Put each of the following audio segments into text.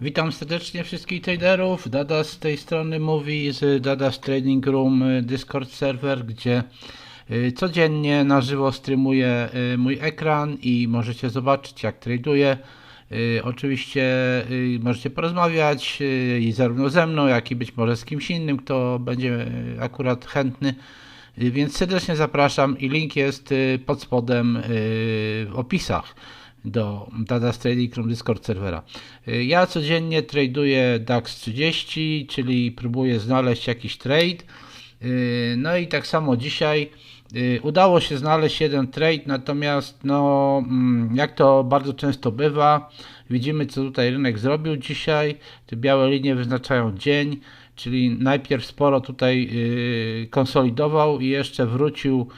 Witam serdecznie wszystkich traderów. Dada z tej strony mówi z Dada's Trading Room y, Discord server, gdzie y, codziennie na żywo streamuję y, mój ekran i możecie zobaczyć jak traduję. Oczywiście możecie porozmawiać i zarówno ze mną, jak i być może z kimś innym, kto będzie akurat chętny. Więc serdecznie zapraszam i link jest pod spodem w opisach do Dada Trading Room Discord serwera. Y, Ja codziennie traduję DAX 30, czyli próbuję znaleźć jakiś trade. Y, No i tak samo dzisiaj y, udało się znaleźć jeden trade, natomiast no, mm, jak to bardzo często bywa, widzimy co tutaj rynek zrobił dzisiaj. Te białe linie wyznaczają dzień, czyli najpierw sporo tutaj konsolidował i jeszcze wrócił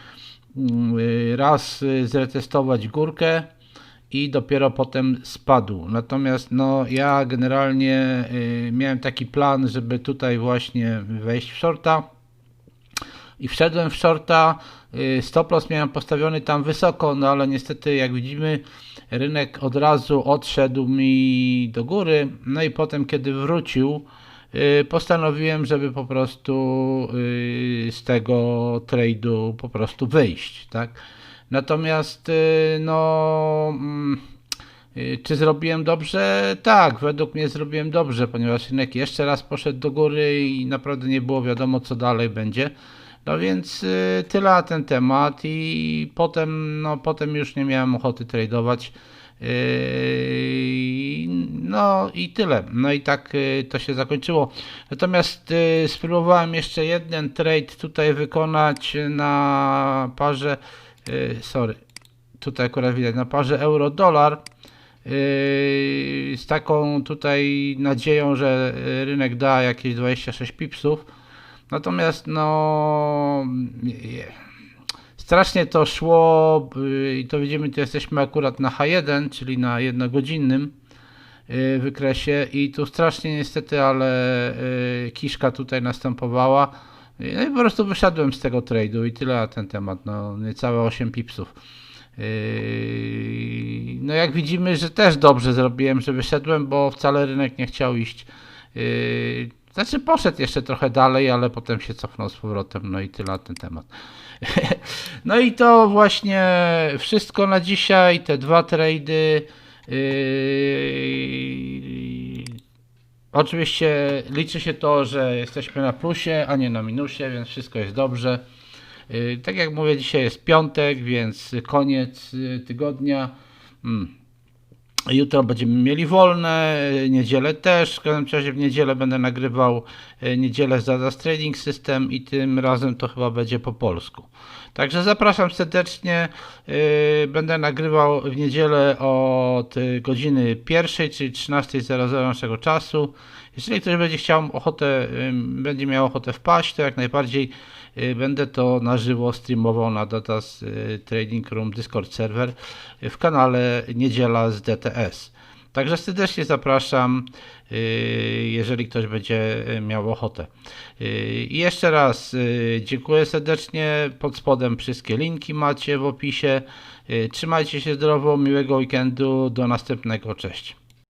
mm, raz zretestować górkę i dopiero potem spadł. Natomiast no, ja generalnie y, miałem taki plan, żeby tutaj właśnie wejść w shorta i wszedłem w shorta. y, Stop loss miałem postawiony tam wysoko, no ale niestety jak widzimy rynek od razu odszedł mi do góry. No i potem kiedy wrócił y, postanowiłem, żeby po prostu y, z tego trade'u po prostu wyjść, tak? Natomiast y, no mm, y, czy zrobiłem dobrze? Tak, według mnie zrobiłem dobrze, ponieważ rynek jeszcze raz poszedł do góry i naprawdę nie było wiadomo co dalej będzie. No więc y, tyle na ten temat i potem, no, potem już nie miałem ochoty tradować. No i tyle. No i tak to się zakończyło. Natomiast spróbowałem jeszcze jeden trade tutaj wykonać na parze, y, sorry, tutaj akurat widać, na parze euro-dolar yy, z taką tutaj nadzieją, że rynek da jakieś 26 pipsów. Natomiast no nie- strasznie to szło yy, i to widzimy, tu jesteśmy akurat na H1, czyli na jednogodzinnym wykresie i tu strasznie niestety, ale kiszka tutaj następowała. No i po prostu wyszedłem z tego trade'u i tyle na ten temat, no niecałe 8 pipsów. Yy, No jak widzimy, że też dobrze zrobiłem, że wyszedłem, bo wcale rynek nie chciał iść. Yy, Znaczy poszedł jeszcze trochę dalej, ale potem się cofnął z powrotem, no i tyle na ten temat. No i to właśnie wszystko na dzisiaj, te dwa trady. Oczywiście liczy się to, że jesteśmy na plusie, a nie na minusie, więc wszystko jest dobrze. Yy, Tak jak mówię, dzisiaj jest piątek, więc koniec yy, tygodnia. Mm. Jutro będziemy mieli wolne, niedzielę też. W każdym razie w niedzielę będę nagrywał yy, niedzielę z Dada Trading System i tym razem to chyba będzie po polsku. Także zapraszam serdecznie. Yy, Będę nagrywał w niedzielę od yy, godziny pierwszej, czyli 13.00 naszego czasu. Jeżeli ktoś będzie chciał ochotę, będzie miał ochotę wpaść, to jak najbardziej yy, będę to na żywo streamował na Datas yy, Trading Room Discord server yy, w kanale Niedziela z DTS. Także serdecznie zapraszam, jeżeli ktoś będzie miał ochotę. I jeszcze raz dziękuję serdecznie. Pod spodem wszystkie linki macie w opisie. Trzymajcie się zdrowo, miłego weekendu. Do następnego. Cześć.